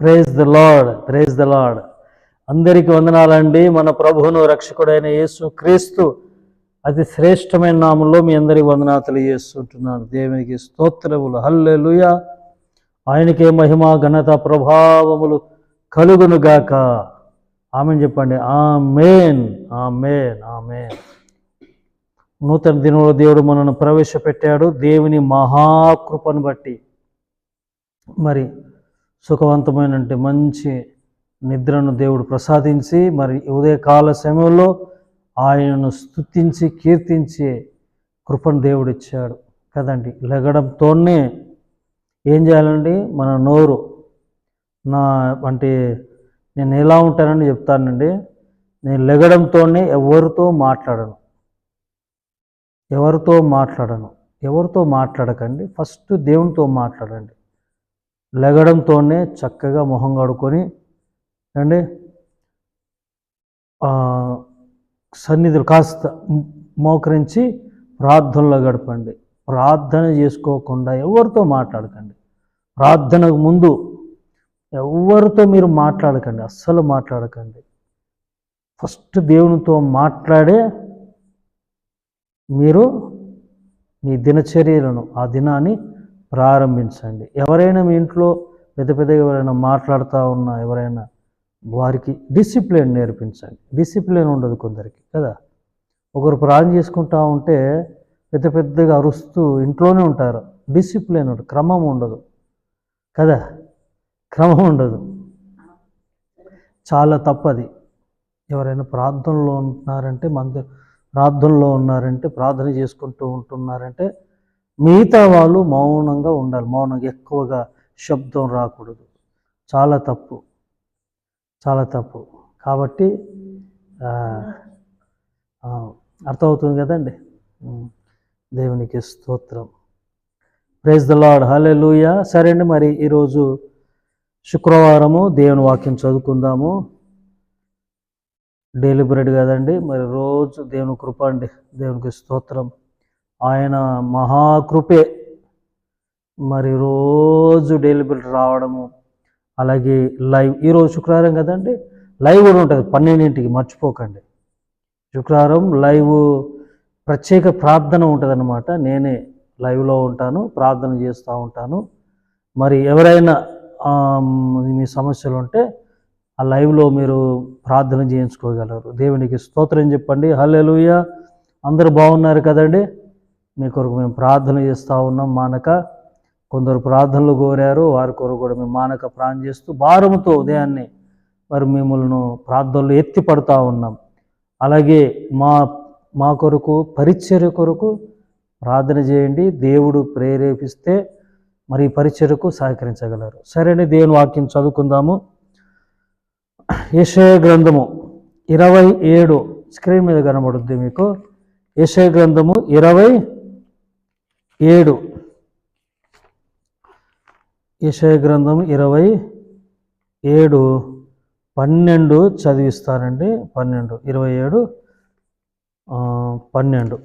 Praise the lord praise the lord. అందరికీ వందనాలండి. మన ప్రభువును రక్షకుడైన యేసు క్రీస్తు అతి శ్రేష్టమైన నామంలో మీ అందరికి వందనాతలు చేస్తుంటున్నాను దేవునికి స్తోత్రములు. హల్లెలూయ. ఆయనకే మహిమ ఘనత ప్రభావములు కలుగునుగాక ఆమె చెప్పండి. ఆ మేన్ ఆ మేన్ ఆ మేన్ నూతన దినంలో దేవుడు మనను ప్రవేశపెట్టాడు. దేవుని మహాకృపను బట్టి. మరి సుఖవంతమైన మంచి నిద్రను దేవుడు ప్రసాదించి మరి ఉదయకాల సమయంలో ఆయనను స్తుతించి కీర్తించి కృపను దేవుడు ఇచ్చాడు కదండి లెగడంతోనే ఏం చేయాలండి? మన నోరు నా అంటే నేను ఎలా ఉంటానని చెప్తానండి. నేను లెగడంతోనే ఎవరితో మాట్లాడను. ఎవరితో మాట్లాడను? ఎవరితో మాట్లాడకండి? ఫస్ట్ దేవునితో మాట్లాడండి. లెగడంతోనే చక్కగా మొహం కడుకొని అండి సన్నిధులు కాస్త మోకరించి ప్రార్థనలో గడపండి. ప్రార్థన చేసుకోకుండా ఎవరితో మాట్లాడకండి. ప్రార్థనకు ముందు ఎవరితో మీరు మాట్లాడకండి అస్సలు మాట్లాడకండి. ఫస్ట్ దేవునితో మాట్లాడే మీరు మీ దినచర్యలను ఆ దినాన్ని ప్రారంభించండి. ఎవరైనా మీ ఇంట్లో పెద్ద పెద్దగా ఎవరైనా మాట్లాడుతూ ఉన్నా ఎవరైనా వారికి డిసిప్లిన్ నేర్పించండి. డిసిప్లిన్ ఉండదు కొందరికి కదా? ఒకరు ప్రార్థన చేసుకుంటా ఉంటే పెద్ద పెద్దగా అరుస్తూ ఇంట్లోనే ఉంటారు. డిసిప్లిన్ ఉండదు క్రమం ఉండదు కదా? క్రమం ఉండదు. చాలా తప్పది. ఎవరైనా ప్రార్థనలో ఉంటున్నారంటే మంది ప్రార్థనలో ఉన్నారంటే ప్రార్థన చేసుకుంటూ ఉంటున్నారంటే మిగతా వాళ్ళు మౌనంగా ఉండాలి. మౌనంగా ఎక్కువగా శబ్దం రాకూడదు. చాలా తప్పు. చాలా తప్పు. కాబట్టి అర్థమవుతుంది కదండి? దేవునికి స్తోత్రం. ప్రైజ్ ద లాడ్ హలే సరే అండి మరి ఈరోజు శుక్రవారము దేవుని వాక్యం చదువుకుందాము. డైలీ బ్రెడ్ కదండి మరి రోజు దేవుని కృప అండి. దేవునికి స్తోత్రం. ఆయన మహాకృపే. మరి రోజు డైలీ రావడము అలాగే లైవ్ ఈరోజు శుక్రవారం కదండి లైవ్ కూడా ఉంటుంది పన్నెండింటికి మర్చిపోకండి. శుక్రవారం లైవ్ ప్రత్యేక ప్రార్థన ఉంటుంది నేనే లైవ్లో ఉంటాను ప్రార్థన చేస్తూ ఉంటాను. మరి ఎవరైనా మీ సమస్యలు ఉంటే ఆ లైవ్లో మీరు ప్రార్థన చేయించుకోగలరు. దేవునికి స్తోత్రం చెప్పండి. హల్లెలూయా! అందరూ బాగున్నారు కదండి? మీ కొరకు మేము ప్రార్థన చేస్తూ ఉన్నాం మానక. కొందరు ప్రార్థనలు కోరారు వారి కొరకు కూడా మేము మానక ప్రాణం చేస్తూ భారముతో ఉదయాన్నే మరి మిమ్మల్ని ప్రార్థనలు ఎత్తి పడుతూ ఉన్నాం. అలాగే మా మా కొరకు పరిచర్య కొరకు ప్రార్థన చేయండి. దేవుడు ప్రేరేపిస్తే మరి పరిచర్యకు సహకరించగలరు. సరేనే దేవుని వాక్యం చదువుకుందాము. యశయ గ్రంథము ఇరవై ఏడు స్క్రీన్ మీద కనబడుద్ది మీకు. యశయ గ్రంథము ఇరవై ఏడు. యశయ గ్రంథం ఇరవై ఏడు. పన్నెండు చదివిస్తానండి. పన్నెండు. ఇరవై ఏడు పన్నెండు.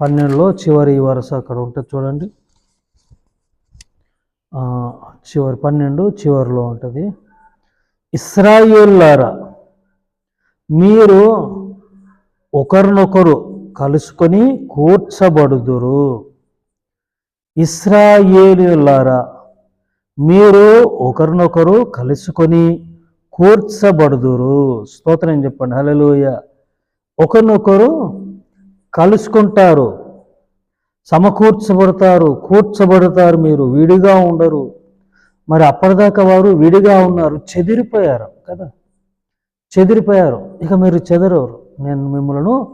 పన్నెండులో చివరి వరుస అక్కడ ఉంటుంది చూడండి. చివరి పన్నెండు చివరిలో ఉంటుంది. ఇస్రాయిల్లారా మీరు ఒకరినొకరు కలుసుకొని కూర్చబడుదురు. ఇస్రాయేలులారా మీరు ఒకరినొకరు కలుసుకొని కూర్చబడుదురు. స్తోత్రం చెప్పండి. హలలోయ ఒకరినొకరు కలుసుకుంటారు సమకూర్చబడతారు కూర్చబడతారు మీరు విడిగా ఉండరు. మరి అప్పటిదాకా వారు విడిగా ఉన్నారు చెదిరిపోయారు కదా. చెదిరిపోయారు. ఇక మీరు చెదరరు. నేను మిమ్మల్ని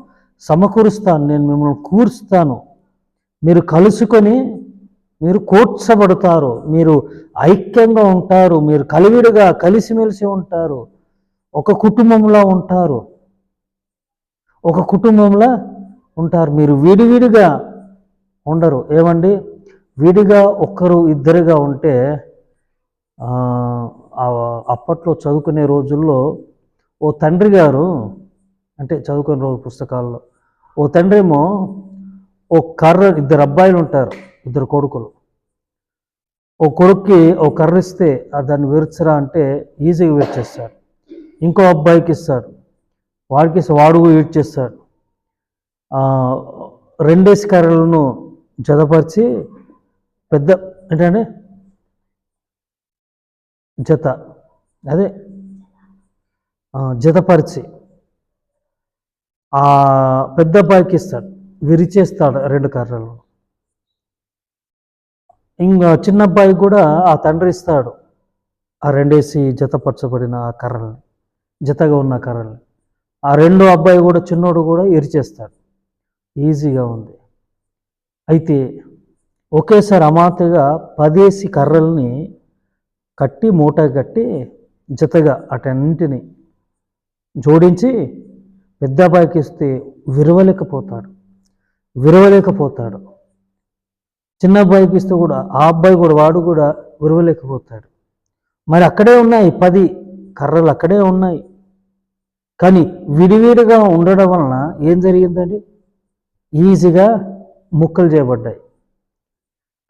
సమకూరుస్తాను నేను మిమ్మల్ని కూర్చుతాను. మీరు కలుసుకొని మీరు కూర్చబడతారు మీరు ఐక్యంగా ఉంటారు మీరు కలివిడిగా కలిసిమెలిసి ఉంటారు. ఒక కుటుంబంలో ఉంటారు. ఒక కుటుంబంలో ఉంటారు. మీరు విడివిడిగా ఉండరు. ఏమండి? విడిగా ఒక్కరు ఇద్దరుగా ఉంటే అప్పట్లో చదువుకునే రోజుల్లో ఓ తండ్రి గారు అంటే చదువుకునే రోజు పుస్తకాల్లో ఓ తండ్రి ఏమో ఓ కర్ర ఇద్దరు అబ్బాయిలు ఉంటారు. ఇద్దరు కొడుకులు. ఓ కొడుక్కి ఓ కర్ర ఇస్తే దాన్ని విరుచరా అంటే ఈజీగా విరిచేస్తాడు. ఇంకో అబ్బాయికి ఇస్తాడు. వాడికి వాడు కూడా చేస్తాడు రెండేసి కర్రలను జతపరిచి పెద్ద ఏంటంటే జత అదే జతపరిచి ఆ పెద్ద అబ్బాయికి ఇస్తాడు. విరిచేస్తాడు రెండు కర్రలు ఇంకా చిన్న అబ్బాయి కూడా ఆ తండ్రి ఇస్తాడు. ఆ రెండేసి జతపరచబడిన ఆ కర్రల్ని జతగా ఉన్న కర్రల్ని. ఆ రెండో అబ్బాయి కూడా చిన్నోడు కూడా ఇరిచేస్తాడు. ఈజీగా ఉంది. అయితే ఒకేసారి అమాతగా పదేసి కర్రల్ని కట్టి మూట కట్టి జతగా అటన్నింటిని జోడించి పెద్ద అబ్బాయికి ఇస్తే విరవలేకపోతాడు. విరవలేకపోతాడు. చిన్న అబ్బాయికి ఇస్తే కూడా ఆ అబ్బాయి కూడా వాడు కూడా విరవలేకపోతాడు మరి అక్కడే ఉన్నాయి పది కర్రలు అక్కడే ఉన్నాయి. కానీ విడివిడిగా ఉండడం వలన ఏం జరిగిందండి? ఈజీగా ముక్కలు చేయబడ్డాయి.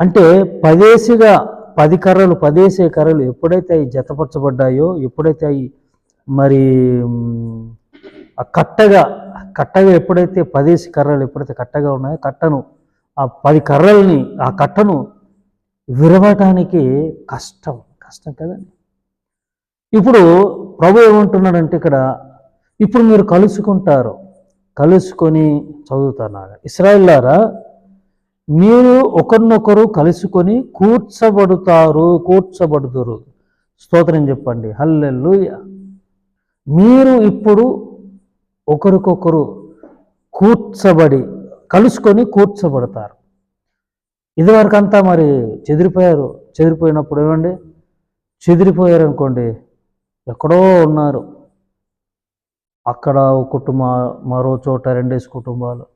అంటే పదేసిగా పది కర్రలు పదేసే కర్రలు ఎప్పుడైతే అవి జతపరచబడ్డాయో ఎప్పుడైతే అవి మరి ఆ కట్టగా కట్టగా ఎప్పుడైతే పదేసి కర్రలు ఎప్పుడైతే కట్టగా ఉన్నాయో కట్టను ఆ పది కర్రల్ని ఆ కట్టను విరవటానికి కష్టం కష్టం కదండి ఇప్పుడు ప్రభు ఏమంటున్నాడంటే ఇక్కడ ఇప్పుడు మీరు కలుసుకుంటారు కలుసుకొని చదువుతున్నారు ఇస్రాయిల్లారా మీరు ఒకరినొకరు కలుసుకొని కూర్చబడుతారు కూర్చబడుతురు స్తోత్రం చెప్పండి. హల్లెలూయ. మీరు ఇప్పుడు ఒకరికొకరు కూర్చబడి కలుసుకొని కూర్చోబడతారు. ఇదివరకు అంతా మరి చెదిరిపోయారు. చెదిరిపోయినప్పుడు ఏమండి? చెదిరిపోయారు అనుకోండి ఎక్కడో ఉన్నారు. అక్కడ ఒక కుటుంబ మరో చోట రెండేసి కుటుంబాలు.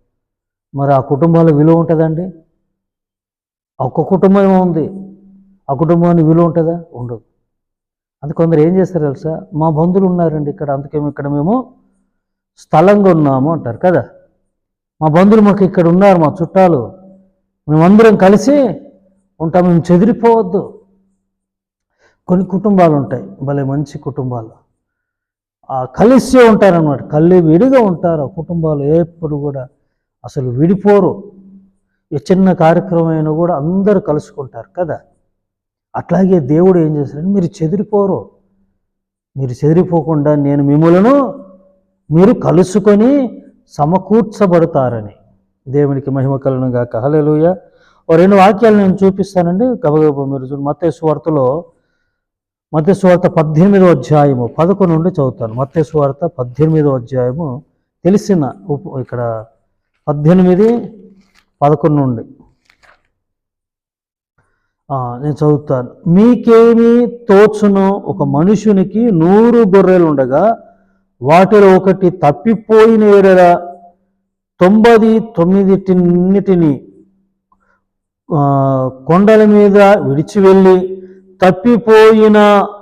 మరి ఆ కుటుంబాల విలువ ఉంటుందండి? ఒక్క కుటుంబం ఉంది. ఆ కుటుంబానికి విలువ ఉంటుందా? ఉండదు. అందుకు కొందరు ఏం చేస్తారు తెలుసా? మా బంధువులు ఉన్నారండి ఇక్కడ అందుకే ఇక్కడ మేము స్థలంగా ఉన్నాము అంటారు కదా? మా బంధువులు మాకు ఇక్కడ ఉన్నారు మా చుట్టాలు. మేమందరం కలిసి ఉంటాం మేము చెదిరిపోవద్దు. కొన్ని కుటుంబాలు ఉంటాయి భలే మంచి కుటుంబాలు. ఆ కలిసి ఉంటారనమాట కళ్ళు విడిగా ఉంటారు ఆ కుటుంబాలు. ఎప్పుడు కూడా అసలు విడిపోరు. ఏ చిన్న కార్యక్రమం అయినా కూడా అందరూ కలుసుకుంటారు కదా. అట్లాగే దేవుడు ఏం చేశారంటే మీరు చెదిరిపోరు. మీరు చెదిరిపోకుండా నేను మిమ్మలను మీరు కలుసుకొని సమకూర్చబడతారని. దేవునికి మహిమ కలను గాక. ఓ రెండు వాక్యాలు నేను చూపిస్తానండి. గబగబ మీరు చూడండి మత్తయి పద్దెనిమిదో అధ్యాయము పదకొండు నుండి చదువుతాను. మత్తయి పద్దెనిమిదో అధ్యాయము తెలిసిన ఉప్- ఇక్కడ పద్దెనిమిది పదకొండు నుండి. నేను చదువుతాను. మీకేమి తోచును ఒక మనుషునికి నూరు గొర్రెలు ఉండగా వాటిలో ఒకటి తప్పిపోయిన ఎడల తొంభై తొమ్మిదిటిన్నిటిని కొండల మీద విడిచి వెళ్ళి తప్పిపోయిన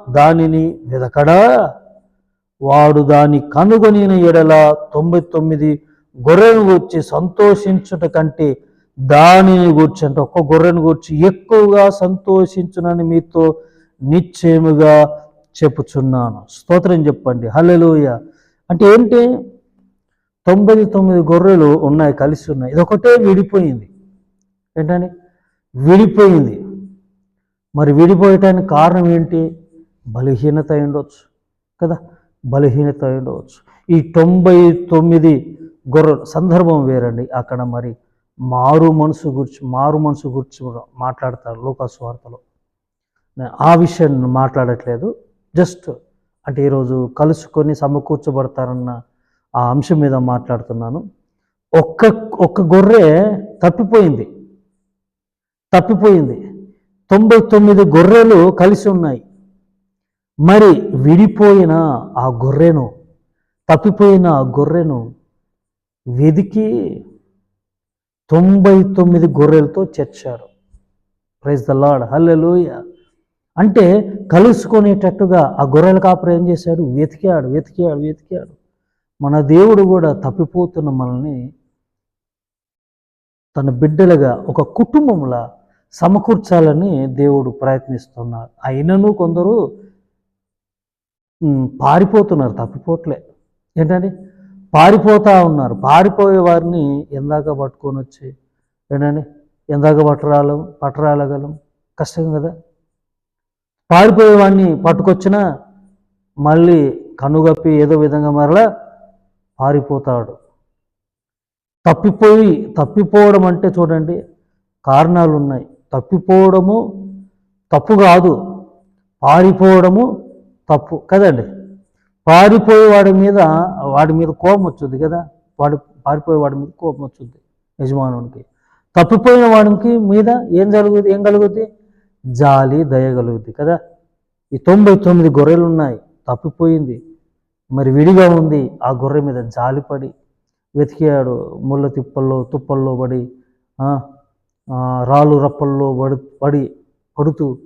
దానిని వెదకడా? వాడు దాన్ని కనుగొనిన ఎడల తొంభై తొమ్మిది గొర్రెను గూర్చి సంతోషించుట కంటే దానిని గూర్చి అంటే ఒక్క గొర్రెను గూర్చి ఎక్కువగా సంతోషించునని మీతో నిశ్చయముగా చెప్పుచున్నాను. స్తోత్రం చెప్పండి. హల్లెలూయ. అంటే ఏంటి? తొంభై తొమ్మిది గొర్రెలు ఉన్నాయి కలిసి ఉన్నాయి. ఇదొకటే విడిపోయింది. ఏంటని? విడిపోయింది. మరి విడిపోయటానికి కారణం ఏంటి? బలహీనత ఉండవచ్చు కదా? బలహీనత ఉండవచ్చు ఈ తొంభై తొమ్మిది గొర్రెలు సందర్భం వేరండి. అక్కడ మరి మారు మనసు గురించి మారు మనసు గురించి కూడా మాట్లాడతారు లోకస్వార్తలో నేను ఆ విషయాన్ని మాట్లాడట్లేదు. జస్ట్ అంటే ఈరోజు కలుసుకొని సమకూర్చబడతారన్న ఆ అంశం మీద మాట్లాడుతున్నాను. ఒక్క ఒక్క గొర్రె తప్పిపోయింది. తప్పిపోయింది. తొంభై తొమ్మిది గొర్రెలు కలిసి ఉన్నాయి. మరి విడిపోయిన ఆ గొర్రెను తప్పిపోయిన ఆ గొర్రెను వెదికి తొంభై తొమ్మిది గొర్రెలతో చేర్చారు. ప్రైజ్ ద లాడ్ హల్లెలూయ అంటే కలుసుకునేటట్టుగా ఆ గొర్రెల కాపురం ఏం చేశాడు? వెతికాడు వెతికాడు వెతికాడు. మన దేవుడు కూడా తప్పిపోతున్న మనల్ని తన బిడ్డలుగా ఒక కుటుంబంలా సమకూర్చాలని దేవుడు ప్రయత్నిస్తున్నాడు. అయినను కొందరు పారిపోతున్నారు తప్పిపోట్లే. ఏంటండి? పారిపోతా ఉన్నారు. పారిపోయే వారిని ఎందాక పట్టుకొని వచ్చి ఏంటండి? ఎందాక పట్టరాలం పట్టరాలగలం. కష్టం కదా? పారిపోయేవాడిని పట్టుకొచ్చినా మళ్ళీ కనుగప్పి ఏదో విధంగా మరలా పారిపోతాడు. తప్పిపోయి తప్పిపోవడం అంటే చూడండి కారణాలు ఉన్నాయి తప్పిపోవడము తప్పు కాదు పారిపోవడము తప్పు కదండి. పారిపోయే వాడి మీద వాడి మీద కోపం వచ్చుద్ది కదా. వాడి పారిపోయే వాడి మీద కోపం వచ్చుద్ది యజమానునికి. తప్పిపోయిన వాడికి మీద ఏం జరుగుద్ది ఏం కలుగుద్ది? జాలి దయగలుగుద్ది కదా? ఈ తొంభై తొమ్మిది గొర్రెలు ఉన్నాయి తప్పిపోయింది. మరి విడిగా ఉంది ఆ గొర్రె మీద జాలిపడి వెతికాడు ముళ్ళ తిప్పల్లో తుప్పల్లో పడి రాళ్ళు రప్పల్లో పడి పడి పడుతూ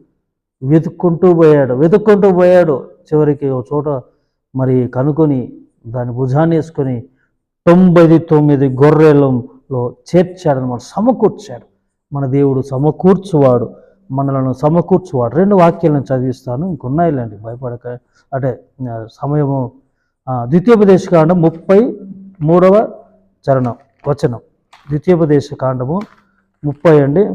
వెతుక్కుంటూ పోయాడు. వెతుక్కుంటూ పోయాడు. చివరికి ఒక చోట మరి కనుకొని దాని భుజాన్ని వేసుకొని తొంభై తొమ్మిది గొర్రెలలో చేర్చాడు అనమాట సమకూర్చాడు. మన దేవుడు సమకూర్చువాడు. మనలను సమకూర్చువాడు. రెండు వాక్యాలను చదివిస్తాను. ఇంకొన్నాయిలేండి భయపడక. అంటే సమయము ద్వితీయోపదేశ కాండం ముప్పై మూడవ చరణం వచనం. ద్వితీయోపదేశ కాండము ముప్పై అండి.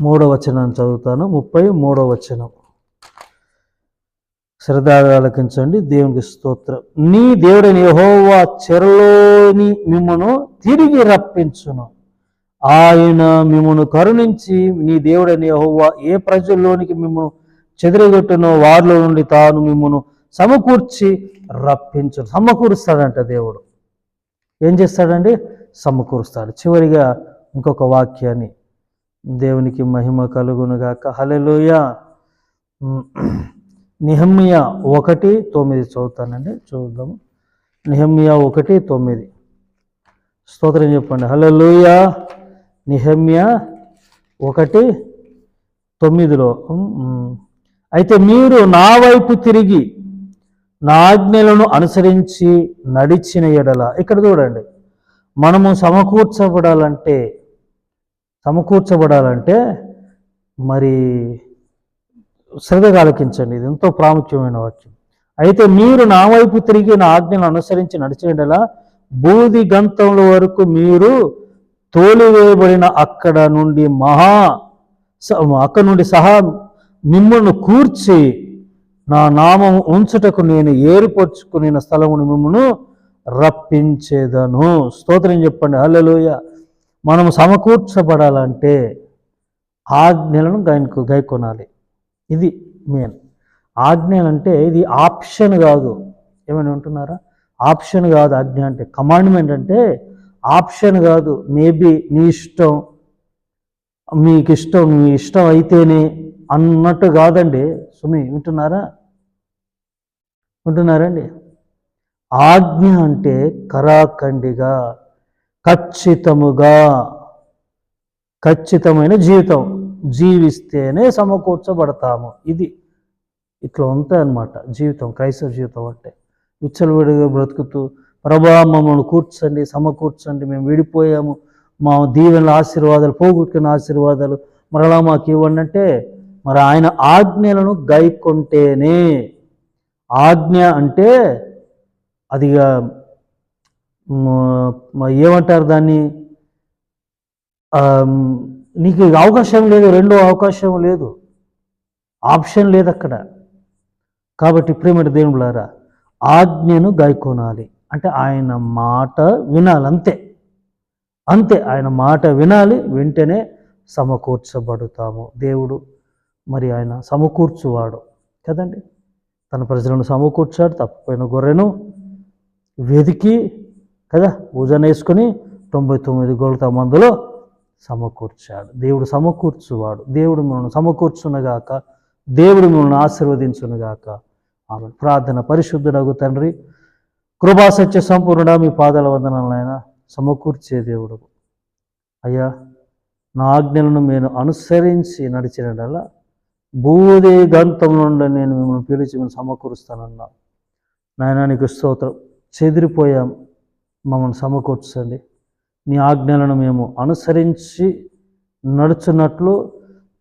మూడవ వచనం చదువుతాను. ముప్పై మూడవ వచనం. శ్రద్ధగా ఆలకించండి. దేవునికి స్తోత్రం. నీ దేవుడిని యహోవా చెరలోని మిమ్మను తిరిగి రప్పించును. ఆయన మిమ్మను కరుణించి నీ దేవుడని యహోవా ఏ ప్రజల్లోనికి మిమ్మను చెదిరగొట్టునో వారిలో నుండి తాను మిమ్మను సమకూర్చి రప్పించు సమకూరుస్తాడంట దేవుడు. ఏం చేస్తాడండి? సమకూరుస్తాడు. చివరిగా ఇంకొక వాక్యాన్ని దేవునికి మహిమ కలుగునుగాక హలలోయ నిహమ్మియ ఒకటి తొమ్మిది చదువుతానండి. చూద్దాము నిహమ్మియ ఒకటి తొమ్మిది. స్తోత్రం చెప్పండి. హలెలుయ నిహమ్య ఒకటి తొమ్మిదిలో. అయితే మీరు నా వైపు తిరిగి నా ఆజ్ఞలను అనుసరించి నడిచిన ఎడల ఇక్కడ చూడండి మనము సమకూర్చబడాలంటే సమకూర్చబడాలంటే మరి శ్రద్ధగా ఆలోకించండి ఇది ఎంతో ప్రాముఖ్యమైన వాక్యం. అయితే మీరు నా వైపు తిరిగి నా ఆజ్ఞలను అనుసరించి నడిచేయడలా బూది గంతంలో వరకు మీరు తోలివేయబడిన అక్కడ నుండి మహా స- అక్కడ నుండి సహా మిమ్మల్ని కూర్చి నా నామం ఉంచుటకు నేను ఏర్పరచుకుని స్థలమును మిమ్మల్ని రప్పించేదను. స్తోత్రం చెప్పండి. హల్లెలూయ. మనము సమకూర్చబడాలంటే ఆజ్ఞలను గైకు గైకొనాలి. ఇది మెయిన్ ఆజ్ఞలు అంటే ఇది ఆప్షన్ కాదు. ఏమైనా ఉంటున్నారా ఆప్షన్ కాదు ఆజ్ఞ అంటే. కమాండ్మెంట్ అంటే ఆప్షన్ కాదు. మేబీ నీ ఇష్టం మీకు ఇష్టం మీ ఇష్టం అయితేనే అన్నట్టు కాదండి. సుమి వింటున్నారా? వింటున్నారండి? ఆజ్ఞ అంటే కరాఖండిగా ఖచ్చితముగా ఖచ్చితమైన జీవితం. జీవిస్తేనే సమకూర్చబడతాము. ఇది ఇట్లా ఉంటాయన్నమాట. జీవితం క్రైస్తవ జీవితం అంటే. విచ్చలవిడిగా బ్రతుకుతూ ప్రభా మమ్మల్ని కూర్చండి సమకూర్చండి మేము విడిపోయాము. మా దీవెనల ఆశీర్వాదాలు పోగొట్టుకున్న ఆశీర్వాదాలు మరలా మాకు ఇవ్వండి అంటే మరి ఆయన ఆజ్ఞలను గైకొంటేనే. ఆజ్ఞ అంటే అది ఏమంటారు దాన్ని? నీకు అవకాశం లేదు రెండో అవకాశం లేదు. ఆప్షన్ లేదు అక్కడ. కాబట్టి ప్రేమటి దేవులారా ఆజ్ఞను గాయకొనాలి అంటే ఆయన మాట వినాలి అంతే అంతే ఆయన మాట వినాలి వింటేనే సమకూర్చబడుతాము. దేవుడు మరి ఆయన సమకూర్చువాడు. కదండి? తన ప్రజలను సమకూర్చాడు తప్పిపోయిన గొర్రెను వెతికి కదా? భోజనం వేసుకొని తొంభై తొమ్మిది గొర్రెల మందులో సమకూర్చాడు. దేవుడు సమకూర్చువాడు. దేవుడు మిమ్మల్ని సమకూర్చునగాక. దేవుడు మిమ్మల్ని ఆశీర్వదించునుగాక. ఆమె ప్రార్థన పరిశుద్ధుడగు తండ్రి. కృపా సత్య సంపూర్ణ మీ పాదాల వందనాలైనా సమకూర్చే దేవుడు. అయ్యా నా ఆజ్ఞలను నేను అనుసరించి నడిచినడల్లా భూదే గంతం నుండి నేను మిమ్మల్ని పిలిచి మిమ్మల్ని సమకూరుస్తానన్నా. నాయన నీకు స్తోత్రం. చెదిరిపోయాం. మమ్మల్ని సమకూర్చండి. నీ ఆజ్ఞలను మేము అనుసరించి నడుచున్నట్లు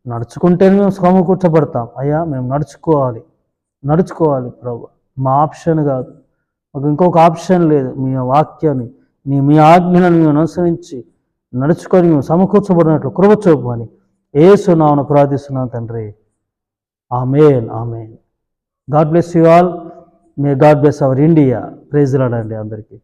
నడుచుకుంటేనే మేము సమకూర్చబడతాం. అయ్యా మేము నడుచుకోవాలి. నడుచుకోవాలి ప్రభు. మా ఆప్షన్ కాదు. మాకు ఇంకొక ఆప్షన్ లేదు. మీ వాక్యాన్ని నీ మీ ఆజ్ఞలను మేము అనుసరించి నడుచుకొని మేము సమకూర్చబడినట్లు కృప చూపమని ఏసునామను ప్రార్థిస్తున్నాను తండ్రి. Amen amen. God bless you all. May god bless our India. Praise లాడండి అందరికీ.